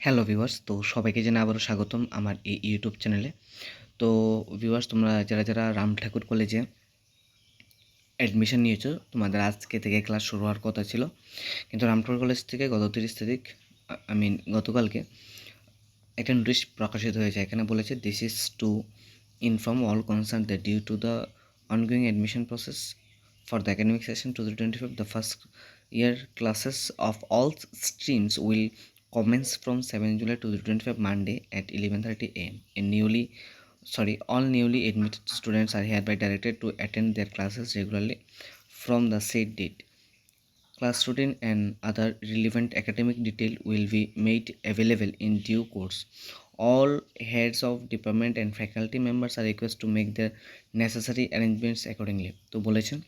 Hello viewers, তো সবাইকে জানাই আবারও স্বাগতম আমার এই ইউটিউব চ্যানেলে। তো ভিউয়ার্স, তোমরা যারা যারা রাম ঠাকুর কলেজে অ্যাডমিশন নিয়েছো, তোমাদের আজকে থেকে ক্লাস শুরু হওয়ার কথা ছিল। কিন্তু রাম ঠাকুর কলেজ থেকে গত তিরিশ তারিখ আই মিন গতকালকে একটা নোটিশ প্রকাশিত হয়েছে। এখানে বলেছে this is to inform all concerned the due to the ongoing admission process for the academic session 2025 the first year classes of all streams will commence from 7 july 2025 monday at 11:30 am and newly sorry all newly admitted students are hereby directed to attend their classes regularly from the said date class routine and other relevant academic detail will be made available in due course all heads of department and faculty members are requested to make their necessary arrangements accordingly তো বলেছেন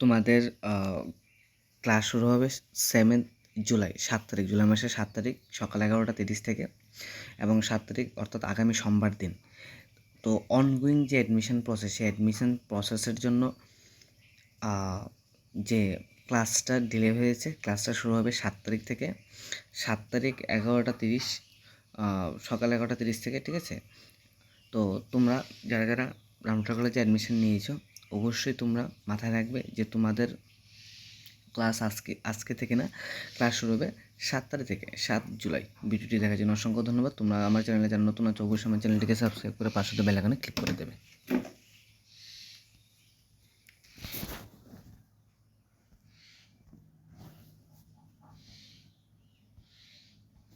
তোমাদের class শুরু হবে seventh July, সাত তারিখ, জুলাই মাসের সাত তারিখ সকাল এগারোটা তিরিশ থেকে এবং সাত তারিখ অর্থাৎ আগামী সোমবার দিন। তো অনগোয়িং যে অ্যাডমিশন প্রসেস সেই অ্যাডমিশন প্রসেসের জন্য যে ক্লাসটা ডিলে হয়েছে ক্লাসটা শুরু হবে সাত তারিখ থেকে। সাত তারিখ এগারোটা তিরিশ সকাল এগারোটা তিরিশ থেকে, ঠিক আছে? তো তোমরা, যারা যারা রামটা কলেজে অ্যাডমিশন নিয়েছো, অবশ্যই তোমরা মাথায় রাখবে যে তোমাদের ক্লাস আজকে আজকে থেকে না ক্লাস শুরু হবে সাত তারিখ থেকে, সাত জুলাই। ভিডিওটি দেখার জন্য অসংখ্য ধন্যবাদ। তোমরা আমার চ্যানেলে যারা নতুন আছো, অবশ্যই আমার চ্যানেলটিকে সাবস্ক্রাইব করে পাশে বেলাকানে ক্লিক করে দেবে।